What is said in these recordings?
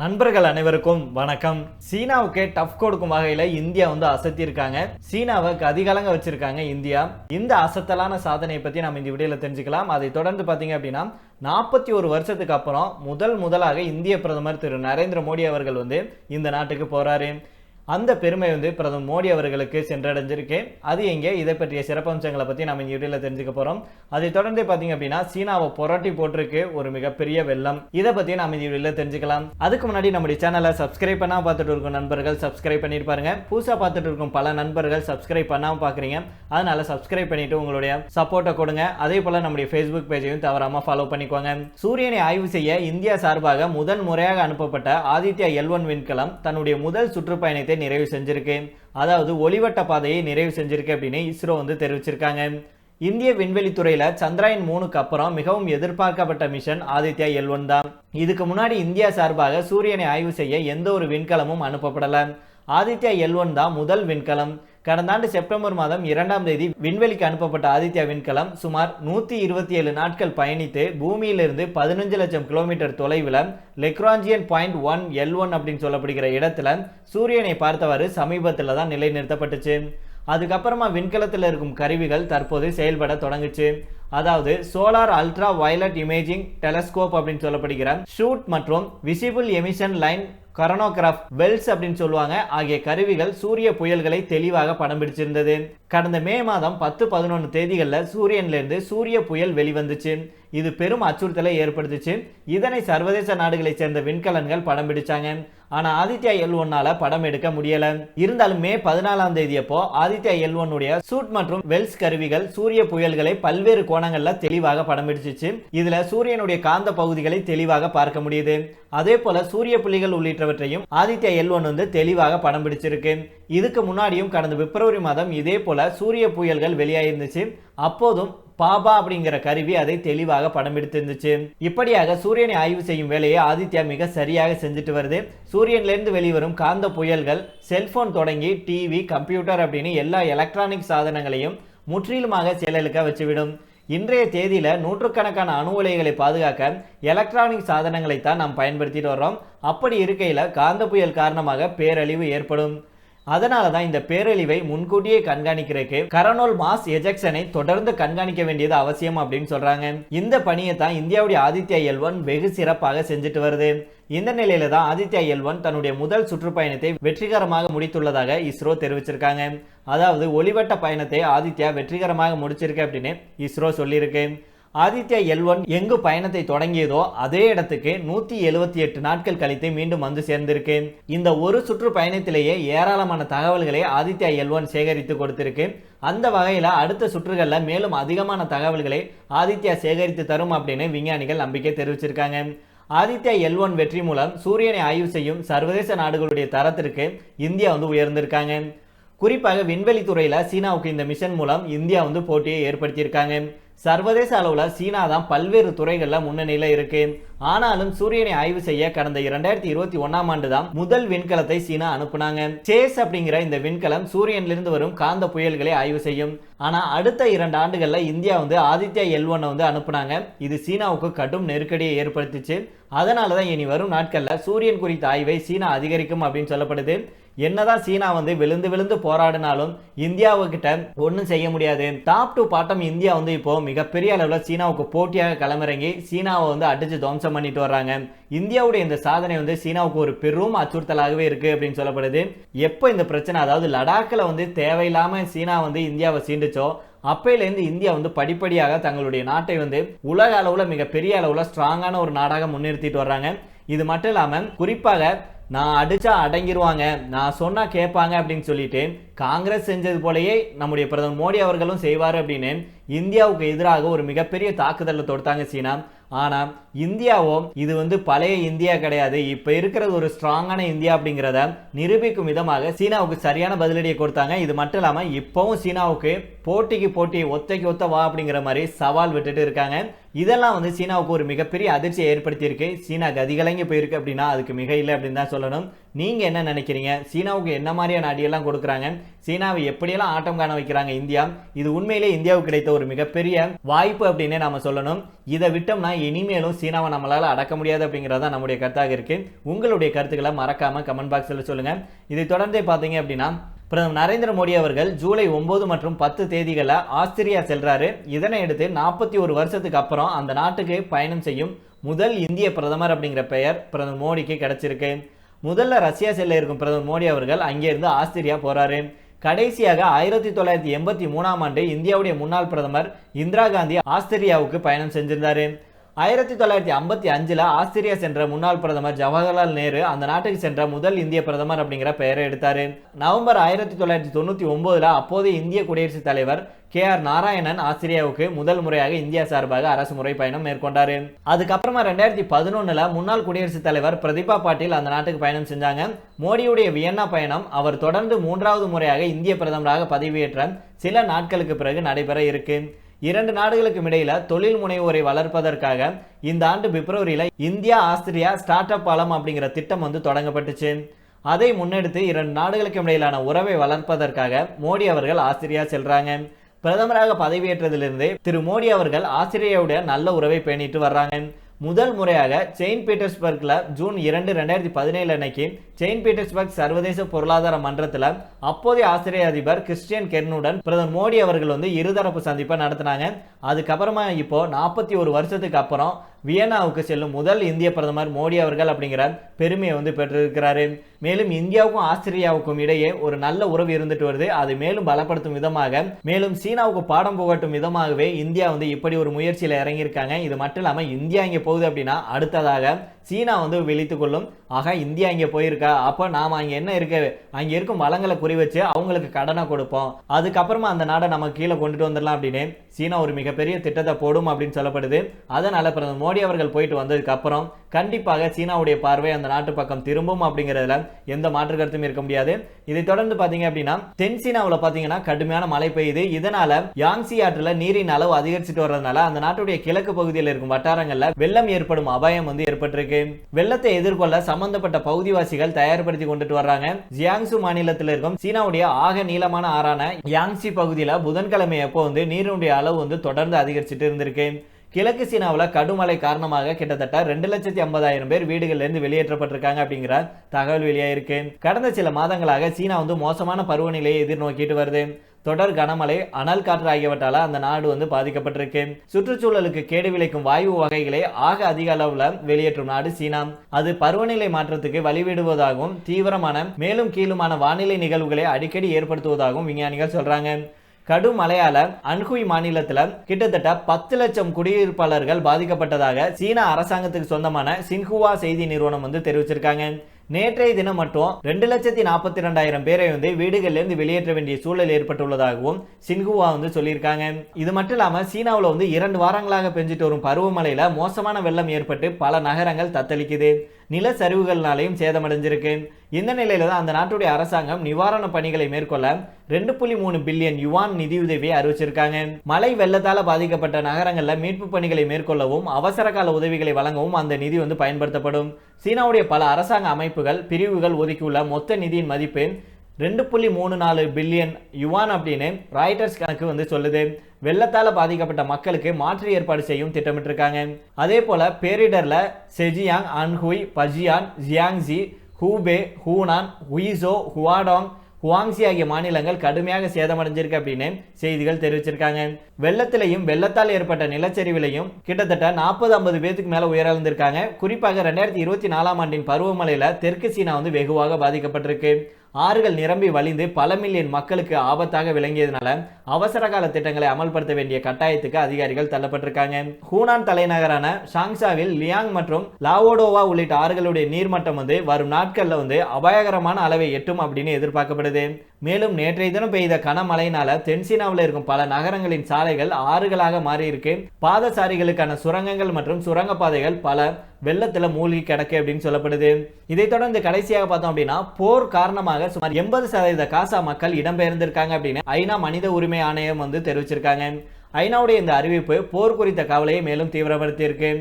நண்பர்கள் அனைவருக்கும் வணக்கம். சீனாவுக்கு டஃப் கொடுக்கும் வகையில இந்தியா வந்து அசத்தியிருக்காங்க. சீனாவை கதிகலங்க வச்சிருக்காங்க இந்தியா. இந்த அசத்தலான சாதனையை பத்தி நம்ம இந்த வீடியோல தெரிஞ்சுக்கலாம். அதை தொடர்ந்து பாத்தீங்க அப்படின்னா நாற்பத்தி ஒரு வருஷத்துக்கு அப்புறம் முதல் முதலாக இந்திய பிரதமர் திரு நரேந்திர மோடி அவர்கள் வந்து இந்த நாட்டுக்கு போறாரு. அந்த பெருமை வந்து பிரதமர் மோடி அவர்களுக்கு சென்றடைஞ்சிருக்கு. அது எங்கே? இதை பற்றிய சிறப்பம்சங்களை பற்றி நம்ம இந்த வீடியோவில் தெரிஞ்சுக்க போகிறோம் அதை தொடர்ந்து பார்த்தீங்க அப்படின்னா சீனாவை புரட்டி போட்டிருக்கு ஒரு மிகப்பெரிய வெள்ளம். இதை பற்றி நம்ம இந்த வீடியோவில் தெரிஞ்சுக்கலாம். அதுக்கு முன்னாடி நம்முடைய சேனலை சப்ஸ்கிரைப் பண்ணாம பார்த்துட்டு இருக்கும் நண்பர்கள் சப்ஸ்கிரைப் பண்ணியிருப்பாருங்க புதுசாக பார்த்துட்டு இருக்கும் பல நண்பர்கள் சப்ஸ்கிரைப் பண்ணாமல் பார்க்குறீங்க. அதனால சப்ஸ்கிரைப் பண்ணிட்டு உங்களுடைய சப்போர்ட்டை கொடுங்க. அதே போல் நம்முடைய ஃபேஸ்புக் பேஜையும் தவறாமல் ஃபாலோ பண்ணிக்கோங்க. சூரியனை ஆய்வு செய்ய இந்தியா சார்பாக முதன் முறையாக அனுப்பப்பட்ட ஆதித்யா எல் ஒன் விண்கலம் தன்னுடைய முதல் சுற்றுப்பயணத்தை நிறைவு செஞ்சிருக்கு. அதாவது ஒளிவட்ட பாதையை நிறைவு செஞ்சிருக்கு அப்படின்னு இஸ்ரோ வந்து தெரிவிச்சிருக்காங்க. இந்திய விண்வெளி துறையில சந்திராயன் மூணுக்கு அப்புறம் மிகவும் எதிர்பார்க்கப்பட்ட மிஷன் ஆதித்யா எல் ஒன் தான். இதுக்கு முன்னாடி இந்தியா சார்பாக சூரியனை ஆய்வு செய்ய எந்த ஒரு விண்கலமும் அனுப்பப்படல. ஆதித்யா எல் ஒன் தான் முதல் விண்கலம். கடந்த ஆண்டு செப்டம்பர் மாதம் இரண்டாம் தேதி விண்வெளிக்கு அனுப்பப்பட்ட ஆதித்யா விண்கலம் சுமார் நூத்தி இருபத்தி ஏழு நாட்கள் பயணித்து பூமியிலிருந்து பதினஞ்சு லட்சம் கிலோமீட்டர் தொலைவில் Lagrangian point one L one அப்படின்னு சொல்லப்படுகிற இடத்துல சூரியனை பார்த்தவாறு சமீபத்தில் தான் நிலைநிறுத்தப்பட்டுச்சு. அதுக்கப்புறமா விண்கலத்தில் இருக்கும் கருவிகள் தற்போது செயல்பட தொடங்குச்சு. அதாவது solar ultraviolet imaging telescope அப்படின்னு சொல்லப்படுகிற ஷூட் மற்றும் visible emission line coronagraph VELC அப்படின்னு சொல்லுவாங்க. ஆகிய கருவிகள் சூரிய புயல்களை தெளிவாக படம் பிடிச்சிருந்தது. கடந்த மே மாதம் பத்து பதினொன்று தேதிகளில் சூரியன்லேருந்து சூரிய புயல் வெளிவந்துச்சு. இது பெரும் அச்சுறுத்தலை ஏற்படுத்துச்சு. இதனை சர்வதேச நாடுகளைச் சேர்ந்த விண்கலன்கள் படம் பிடிச்சாங்க. ஆனால் ஆதித்யா எல் ஒன்னால படம் எடுக்க முடியல. இருந்தாலும் மே பதினாலாம் தேதி அப்போ ஆதித்யா எல் ஒன்னுடைய சூட் மற்றும் வெல்ஸ் கருவிகள் சூரிய புயல்களை பல்வேறு கோணங்கள்ல தெளிவாக படம் பிடிச்சிச்சு இதுல சூரியனுடைய காந்த பகுதிகளை தெளிவாக பார்க்க முடியுது. அதே போல சூரிய புள்ளிகள் உள்ளிட்டவற்றையும் ஆதித்யா எல் ஒன் வந்து தெளிவாக படம் பிடிச்சிருக்கு. இதுக்கு முன்னாடியும் கடந்த பிப்ரவரி மாதம் இதே போல சூரிய புயல்கள் வெளியாயிருந்துச்சு. அப்போதும் பாபா அப்படிங்கிற கருவி அதை தெளிவாக படம் எடுத்திருந்துச்சு. இப்படியாக சூரியனை ஆய்வு செய்யும் வேலையை ஆதித்யா மிக சரியாக செஞ்சுட்டு வருது. சூரியன்லேருந்து வெளிவரும் காந்த புயல்கள் செல்போன் தொடங்கி டிவி கம்ப்யூட்டர் அப்படின்னு எல்லா எலக்ட்ரானிக் சாதனங்களையும் முற்றிலுமாக செயலிழக்க வச்சுவிடும். இன்றைய தேதியில நூற்றுக்கணக்கான அணு உலைகளை பாதுகாக்க எலக்ட்ரானிக் சாதனங்களை தான் நாம் பயன்படுத்திட்டு வர்றோம். அப்படி இருக்கையில காந்த புயல் காரணமாக பேரழிவு ஏற்படும். அதனால தான் இந்த பேரழிவை முன்கூட்டியே கண்காணிக்கிறதுக்கு கரனோல் மாஸ் எஜெக்ஷனை தொடர்ந்து கண்காணிக்க வேண்டியது அவசியம் அப்படின்னு சொல்றாங்க. இந்த பணியை தான் இந்தியாவுடைய ஆதித்யா எல் ஒன் வெகு சிறப்பாக செஞ்சுட்டு வருது. இந்த நிலையில தான் ஆதித்யா எல் ஒன் தன்னுடைய முதல் சுற்றுப்பயணத்தை வெற்றிகரமாக முடித்துள்ளதாக இஸ்ரோ தெரிவிச்சிருக்காங்க. அதாவது ஒளிவட்ட பயணத்தை ஆதித்யா வெற்றிகரமாக முடிச்சிருக்கு அப்படின்னு இஸ்ரோ சொல்லியிருக்கு. ஆதித்யா எல் ஒன் எங்கு பயணத்தை தொடங்கியதோ அதே இடத்துக்கு நூத்தி எழுபத்தி எட்டு நாட்கள் கழித்து மீண்டும் வந்து சேர்ந்திருக்கு. இந்த ஒரு சுற்று பயணத்திலேயே ஏராளமான தகவல்களை ஆதித்யா எல் ஒன் சேகரித்து கொடுத்திருக்கு. அந்த வகையில அடுத்த சுற்றுகளில் மேலும் அதிகமான தகவல்களை ஆதித்யா சேகரித்து தரும் அப்படின்னு விஞ்ஞானிகள் நம்பிக்கை தெரிவிச்சிருக்காங்க. ஆதித்யா எல் ஒன் வெற்றி மூலம் சூரியனை ஆய்வு செய்யும் சர்வதேச நாடுகளுடைய தரத்திற்கு இந்தியா வந்து உயர்ந்திருக்காங்க. குறிப்பாக விண்வெளி துறையில சீனாவுக்கு இந்த மிஷன் மூலம் இந்தியா வந்து போட்டியை ஏற்படுத்தியிருக்காங்க. சர்வதேச அளவில் சீனா தான் பல்வேறு துறைகளில் முன்னணியில் இருக்கு. ஆனாலும் சூரியனை ஆய்வு செய்ய கடந்த இரண்டாயிரத்தி இருபத்தி ஒன்னாம் ஆண்டு தான் முதல் விண்கலத்தை சீனா அனுப்புனாங்க. சேஸ் அப்படிங்கிற இந்த விண்கலம் சூரியன்லேருந்து வரும் காந்த புயல்களை ஆய்வு செய்யும். ஆனால் அடுத்த இரண்டு ஆண்டுகளில் இந்தியா வந்து ஆதித்யா எல் ஒன்னை வந்து அனுப்புனாங்க. இது சீனாவுக்கு கடும் நெருக்கடியை ஏற்படுத்திச்சு. அதனால தான் இனி வரும் நாட்களில் சூரியன் குறித்த ஆய்வை சீனா அதிகரிக்கும் அப்படின்னு சொல்லப்படுது. என்னதான் சீனா வந்து விழுந்து விழுந்து போராடினாலும் இந்தியாவுக்கிட்ட ஒன்றும் செய்ய முடியாது. டாப் டு பாட்டம் இந்தியா வந்து இப்போ மிகப்பெரிய அளவில் சீனாவுக்கு போட்டியாக களமிறங்கி சீனாவை வந்து அடிச்சு துவம்சம் பண்ணிட்டு வர்றாங்க. இந்தியாவுடைய இந்த சாதனை வந்து சீனாவுக்கு ஒரு பெரும் அச்சுறுத்தலாகவே இருக்கு அப்படின்னு சொல்லப்படுது. எப்போ இந்த பிரச்சனை அதாவது லடாக்கில் வந்து தேவையில்லாம சீனா வந்து இந்தியாவை சீண்டுச்சோ அப்பையிலேருந்து இந்தியா வந்து படிப்படியாக தங்களுடைய நாட்டை வந்து உலக அளவில் மிகப்பெரிய அளவில் ஸ்ட்ராங்கான ஒரு நாடாக முன்னிறுத்திட்டு வர்றாங்க. இது மட்டும் இல்லாமல் குறிப்பாக நான் அடிச்சா அடங்கிடுவாங்க நான் சொன்னா கேட்பாங்க அப்படின்னு சொல்லிட்டு காங்கிரஸ் செஞ்சது போலயே நம்முடைய பிரதமர் மோடி அவர்களும் செய்வார் அப்படின்னு இந்தியாவுக்கு எதிராக ஒரு மிகப்பெரிய தாக்குதலை தொடுத்தாங்க சீனா. ஆனால் இந்தியாவும் இது வந்து பழைய இந்தியா கிடையாது. இப்போ இருக்கிறது ஒரு ஸ்ட்ராங்கான இந்தியா அப்படிங்கிறத நிரூபிக்கும் விதமாக சீனாவுக்கு சரியான பதிலடியை கொடுத்தாங்க. இது மட்டும் இல்லாமல் இப்போவும் சீனாவுக்கு போட்டிக்கு போட்டி ஒத்தைக்கு ஒத்த வா அப்படிங்கிற மாதிரி சவால் விட்டுட்டு இருக்காங்க. இதெல்லாம் வந்து சீனாவுக்கு ஒரு மிகப்பெரிய அதிர்ச்சியை ஏற்படுத்தியிருக்கு. சீனா கதிகலங்கி போயிருக்கு அப்படின்னா அதுக்கு மிக இல்லை அப்படின்னு தான் சொல்லணும். நீங்கள் என்ன நினைக்கிறீங்க? சீனாவுக்கு என்ன மாதிரியான அடியெல்லாம் கொடுக்குறாங்க? சீனாவை எப்படியெல்லாம் ஆட்டம் காண வைக்கிறாங்க இந்தியா? இது உண்மையிலே இந்தியாவுக்கு கிடைத்த ஒரு மிகப்பெரிய வாய்ப்பு அப்படின்னே நாம் சொல்லணும். இதை விட்டோம்னா இனிமேலும் சீனாவை நம்மளால் அடக்க முடியாது அப்படிங்கிறது தான் நம்முடைய கருத்தாக இருக்குது உங்களுடைய கருத்துக்களை மறக்காமல் கமெண்ட் பாக்ஸில் சொல்லுங்கள் இதை தொடர்ந்தே பார்த்தீங்க அப்படின்னா பிரதமர் நரேந்திர மோடி அவர்கள் ஜூலை ஒன்பது மற்றும் பத்து தேதிகளில் ஆஸ்திரியா செல்றாரு. இதனை அடுத்து நாற்பத்தி ஒரு வருஷத்துக்கு அப்புறம் அந்த நாட்டுக்கு பயணம் செய்யும் முதல் இந்திய பிரதமர் அப்படிங்கிற பெயர் பிரதமர் மோடிக்கு கிடைச்சிருக்கு. முதல்ல ரஷ்யா செல்ல இருக்கும் பிரதமர் மோடி அவர்கள் அங்கேருந்து ஆஸ்திரியா போறாரு. கடைசியாக ஆயிரத்தி தொள்ளாயிரத்தி எண்பத்தி மூணாம் ஆண்டு இந்தியாவுடைய முன்னாள் பிரதமர் இந்திரா காந்தி ஆஸ்திரியாவுக்கு பயணம் செஞ்சிருந்தாரு. ஆயிரத்தி தொள்ளாயிரத்தி ஐம்பத்தி அஞ்சில் ஆஸ்திரியா சென்ற முன்னாள் பிரதமர் ஜவஹர்லால் நேரு அந்த நாட்டுக்கு சென்ற முதல் இந்திய பிரதமர் அப்படிங்கிற பெயரை எடுத்தார். நவம்பர் ஆயிரத்தி தொள்ளாயிரத்தி தொண்ணூற்றி ஒம்போதில் அப்போதைய இந்திய குடியரசுத் தலைவர் கே ஆர் நாராயணன் ஆஸ்திரியாவுக்கு முதல் முறையாக இந்தியா சார்பாக அரசு முறை பயணம் மேற்கொண்டார். அதுக்கப்புறமா ரெண்டாயிரத்தி பதினொன்னுல முன்னாள் குடியரசுத் தலைவர் பிரதீபா பாட்டீல் அந்த நாட்டுக்கு பயணம் செஞ்சாங்க. மோடியுடைய வியன்னா பயணம் அவர் தொடர்ந்து மூன்றாவது முறையாக இந்திய பிரதமராக பதவியேற்ற சில நாட்களுக்கு பிறகு நடைபெற இருக்கு. இரண்டு நாடுகளுக்கும் இடையில தொழில் முனைவோரை வளர்ப்பதற்காக இந்த ஆண்டு பிப்ரவரியில இந்தியா ஆஸ்திரியா ஸ்டார்ட் அப் பாலம் அப்படிங்கிற திட்டம் வந்து தொடங்கப்பட்டுச்சு. அதை முன்னெடுத்து இரண்டு நாடுகளுக்கும் இடையிலான உறவை வளர்ப்பதற்காக மோடி அவர்கள் ஆஸ்திரியா செல்றாங்க. பிரதமராக பதவியேற்றதிலிருந்து திரு மோடி அவர்கள் ஆஸ்திரேலியாவுடைய நல்ல உறவை பேணிட்டு வர்றாங்க. முதல் முறையாக செயின்ட் பீட்டர்ஸ்பர்க்கில் ஜூன் இரண்டு ரெண்டாயிரத்தி பதினேழு அன்னைக்கு செயின்ட் பீட்டர்ஸ்பர்க் சர்வதேச பொருளாதார மன்றத்தில் அப்போதைய ஆஸ்திரேலிய அதிபர் கிறிஸ்டியன் கெர்னுடன் பிரதமர் மோடி அவர்கள் வந்து இருதரப்பு சந்திப்பை நடத்தினாங்க. அதுக்கப்புறமா இப்போ நாற்பத்தி ஒரு வருஷத்துக்கு அப்புறம் வியன்னாவுக்கு செல்லும் முதல் இந்திய பிரதமர் மோடி அவர்கள் அப்படிங்கிற பெருமையை வந்து பெற்றிருக்கிறாரு. மேலும் இந்தியாவுக்கும் ஆஸ்திரேலியாவுக்கும் இடையே ஒரு நல்ல உறவு இருந்துட்டு வருது. அதை மேலும் பலப்படுத்தும் விதமாக மேலும் சீனாவுக்கு பாடம் புகட்டும் விதமாகவே இந்தியா வந்து இப்படி ஒரு முயற்சியில் இறங்கியிருக்காங்க. இது மட்டும் இல்லாமல் இந்தியா இங்கே போகுது அப்படின்னா அடுத்ததாக சீனா வந்து விழித்து கொள்ளும். ஆக இந்தியா இங்கே போயிருக்கா? அப்போ நாம் அங்கே என்ன இருக்கு? அங்கே இருக்கும் வளங்களை குறி வச்சு அவங்களுக்கு கடனை கொடுப்போம். அதுக்கப்புறமா அந்த நாடை நம்ம கீழே கொண்டுட்டு வந்துடலாம் அப்படின்னு சீனா ஒரு மிகப்பெரிய திட்டத்தை போடும் அப்படின்னு சொல்லப்படுது. அதனால் பிரதமர் மோடி அவர்கள் போயிட்டு வந்ததுக்கு அப்புறம் கண்டிப்பாக சீனாவுடைய பார்வை அந்த நாட்டு பக்கம் திரும்பும் அப்படிங்கிறதுல எந்த மாற்று கருத்தும் இருக்க முடியாது. இதை தொடர்ந்து பாத்தீங்க அப்படின்னா தென் சீனாவில் பாத்தீங்கன்னா கடுமையான மழை பெய்யுது. இதனால யாங்சி ஆற்றுல நீரின் அளவு அதிகரிச்சுட்டு வர்றதுனால அந்த நாட்டுடைய கிழக்கு பகுதியில் இருக்கும் வட்டாரங்கள்ல வெள்ளம் ஏற்படும் அபாயம் வந்து ஏற்பட்டிருக்கு. வெள்ளத்தை எதிர்கொள்ள சம்பந்தப்பட்ட பகுதிவாசிகள் தயார்படுத்தி கொண்டுட்டு வர்றாங்க. ஜியாங்சு மாநிலத்தில் இருக்கும் சீனாவுடைய ஆக நீளமான ஆறான யாங்சி பகுதியில புதன்கிழமை அப்போ வந்து நீரினுடைய அளவு வந்து தொடர்ந்து அதிகரிச்சுட்டு இருந்திருக்கு. கிழக்கு சீனாவில் கடுமழை காரணமாக கிட்டத்தட்ட ரெண்டு லட்சத்தி ஐம்பதாயிரம் பேர் வீடுகள்லேருந்து வெளியேற்றப்பட்டிருக்காங்க அப்படிங்கிற தகவல் வெளியாயிருக்கு. கடந்த சில மாதங்களாக சீனா வந்து மோசமான பருவநிலையை எதிர்நோக்கிட்டு வருது. தொடர் கனமழை அனல் காற்று ஆகியவற்றால அந்த நாடு வந்து பாதிக்கப்பட்டிருக்கு. சுற்றுச்சூழலுக்கு கேடு விளைக்கும் வாயு வகைகளை ஆக அதிக அளவுல வெளியேற்றும் நாடு சீனா. அது பருவநிலை மாற்றத்துக்கு வழிவிடுவதாகவும் தீவிரமான மேலும் கீழுமான வானிலை நிகழ்வுகளை அடிக்கடி ஏற்படுத்துவதாகவும் விஞ்ஞானிகள் சொல்றாங்க. கடும் மழையால அன்ஹுய் மாநிலத்தில் கிட்டத்தட்ட பத்து லட்சம் குடியிருப்பாளர்கள் பாதிக்கப்பட்டதாக சீனா அரசாங்கத்துக்கு சொந்தமான சின்ஹுவா செய்தி நிறுவனம் வந்து தெரிவிச்சிருக்காங்க. நேற்றைய தினம் மட்டும் ரெண்டு லட்சத்தி நாற்பத்தி ரெண்டாயிரம் பேரை வந்து வீடுகளிலிருந்து வெளியேற்ற வேண்டிய சூழல் ஏற்பட்டுள்ளதாகவும் சின்ஹுவா வந்து சொல்லியிருக்காங்க. இது மட்டும் இல்லாம சீனாவில் வந்து இரண்டு வாரங்களாக பெஞ்சிட்டு வரும் பருவமழையில மோசமான வெள்ளம் ஏற்பட்டு பல நகரங்கள் தத்தளிக்குது. நிலச்சரிவுகள்னாலையும் சேதமடைஞ்சிருக்கு இந்த நிலையில தான் அந்த நாட்டுடைய அரசாங்கம் நிவாரண பணிகளை மேற்கொள்ள ரெண்டு புள்ளி மூணு பில்லியன் யுவான் நிதியுதவியை அறிவிச்சிருக்காங்க. மழை வெள்ளத்தால பாதிக்கப்பட்ட நகரங்களில் மீட்பு பணிகளை மேற்கொள்ளவும் அவசர கால உதவிகளை வழங்கவும் அந்த நிதி வந்து பயன்படுத்தப்படும். சீனாவுடைய பல அரசாங்க அமைப்புகள் பிரிவுகள் ஒதுக்கியுள்ள மொத்த நிதியின் மதிப்பு ரெண்டு புள்ளி மூணு நாலு பில்லியன் யுவான் அப்படின்னு ராய்டர்ஸ் கணக்கு வந்து சொல்லுது. வெள்ளத்தால் பாதிக்கப்பட்ட மக்களுக்கு மாற்று ஏற்பாடு செய்யும் திட்டமிட்டிருக்காங்க. அதே போல் பேரிடரில் Zhejiang Anhui Fujian Jiangxi Hubei Hunan Guizhou Huadong Guangxi ஆகிய மாநிலங்கள் கடுமையாக சேதமடைஞ்சிருக்கு அப்படின்னு செய்திகள் தெரிவிச்சிருக்காங்க. வெள்ளத்திலையும் வெள்ளத்தால் ஏற்பட்ட நிலச்சரிவிலையும் கிட்டத்தட்ட நாற்பது ஐம்பது பேத்துக்கு மேலே உயர்ந்திருக்காங்க குறிப்பாக ரெண்டாயிரத்தி இருபத்தி நாலாம் ஆண்டின் பருவமழையில் தெற்கு சீனா வந்து வெகுவாக பாதிக்கப்பட்டிருக்கு. ஆறுகள் நிரம்பி வழிந்து பல மில்லியன் மக்களுக்கு ஆபத்தாக விளங்கியதுனால அவசர கால திட்டங்களை அமல்படுத்த வேண்டிய கட்டாயத்துக்கு அதிகாரிகள் தள்ளப்பட்டிருக்காங்க. ஹூனான் தலைநகரான ஷாங்ஷாவில் லியாங் மற்றும் லாவோடோவா உள்ளிட்ட ஆறுகளுடைய நீர்மட்டம் வந்து வரும் நாட்கள்ல வந்து அபாயகரமான அளவை எட்டும் அப்படின்னு எதிர்பார்க்கப்படுது. மேலும் நேற்றைய தினம் பெய்த கனமழையினால தென்சீனாவில் இருக்கும் பல நகரங்களின் சாலைகள் ஆறுகளாக மாறியிருக்கு. பாதசாரிகளுக்கான சுரங்கங்கள் மற்றும் சுரங்கப்பாதைகள் பல வெள்ளத்தில் மூழ்கி கிடக்கு அப்படின்னு சொல்லப்படுது. இதைத் தொடர்ந்து கடைசியாக பார்த்தோம் அப்படின்னா போர் காரணமாக சுமார் எண்பது சதவீத காசா மக்கள் இடம்பெயர்ந்திருக்காங்க அப்படின்னு ஐநா மனித உரிமை ஆணையம் வந்து தெரிவிச்சிருக்காங்க. ஐநாவுடைய இந்த அறிவிப்பு போர் குறித்த கவலையை மேலும் தீவிரப்படுத்தியிருக்கு.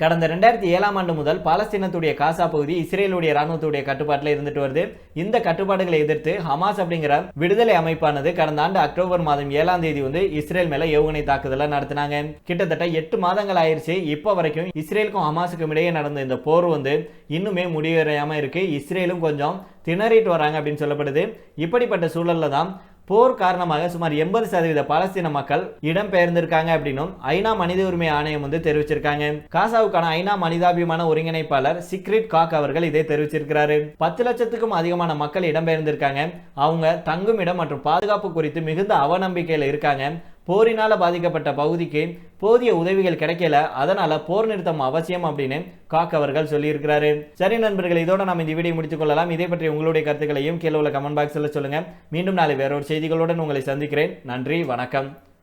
கடந்த ரெண்டாயிரத்தி ஏழாம் ஆண்டு முதல் பாலஸ்தீனத்துடைய காசா பகுதி இஸ்ரேலுடைய ராணுவத்துடைய கட்டுப்பாட்டில் இருந்துட்டு வருது. இந்த கட்டுப்பாடுகளை எதிர்த்து ஹமாஸ் அப்படிங்கிற விடுதலை அமைப்பானது கடந்த ஆண்டு அக்டோபர் மாதம் ஏழாம் தேதி வந்து இஸ்ரேல் மேல ஏவுகணை தாக்குதலை நடத்தினாங்க. கிட்டத்தட்ட எட்டு மாதங்கள் ஆயிடுச்சு இப்போ வரைக்கும் இஸ்ரேலுக்கும் ஹமாஸுக்கும் இடையே நடந்த இந்த போர் வந்து இன்னுமே முடிவடையாம இருக்கு. இஸ்ரேலும் கொஞ்சம் திணறிட்டு வராங்க அப்படின்னு சொல்லப்படுது. இப்படிப்பட்ட சூழல்ல தான் போர் காரணமாக சுமார் எண்பது சதவீத பாலஸ்தீன மக்கள் இடம்பெயர்ந்திருக்காங்க அப்படின்னும் ஐநா மனித உரிமை ஆணையம் வந்து தெரிவிச்சிருக்காங்க. காசாவுக்கான ஐநா மனிதாபிமான ஒருங்கிணைப்பாளர் சிக்ரிட் காக் அவர்கள் இதை தெரிவிச்சிருக்கிறாரு. பத்து லட்சத்துக்கும் அதிகமான மக்கள் இடம்பெயர்ந்திருக்காங்க. அவங்க தங்கும் இடம் மற்றும் பாதுகாப்பு குறித்து மிகுந்த அவநம்பிக்கையில் இருக்காங்க. போரினால் பாதிக்கப்பட்ட பகுதிக்கு போதிய உதவிகள் கிடைக்கல. அதனால போர் நிறுத்தம் அவசியம் அப்படின்னு காக் அவர்கள் சொல்லியிருக்கிறாரு. சரி நண்பர்கள் இதோட நம்ம இந்த வீடியோ முடித்துக் கொள்ளலாம். இதை பற்றி உங்களுடைய கருத்துக்களையும் கீழே உள்ள கமெண்ட் பாக்ஸில் சொல்லுங்க. மீண்டும் நாளை வேறொரு செய்திகளுடன் உங்களை சந்திக்கிறேன். நன்றி வணக்கம்.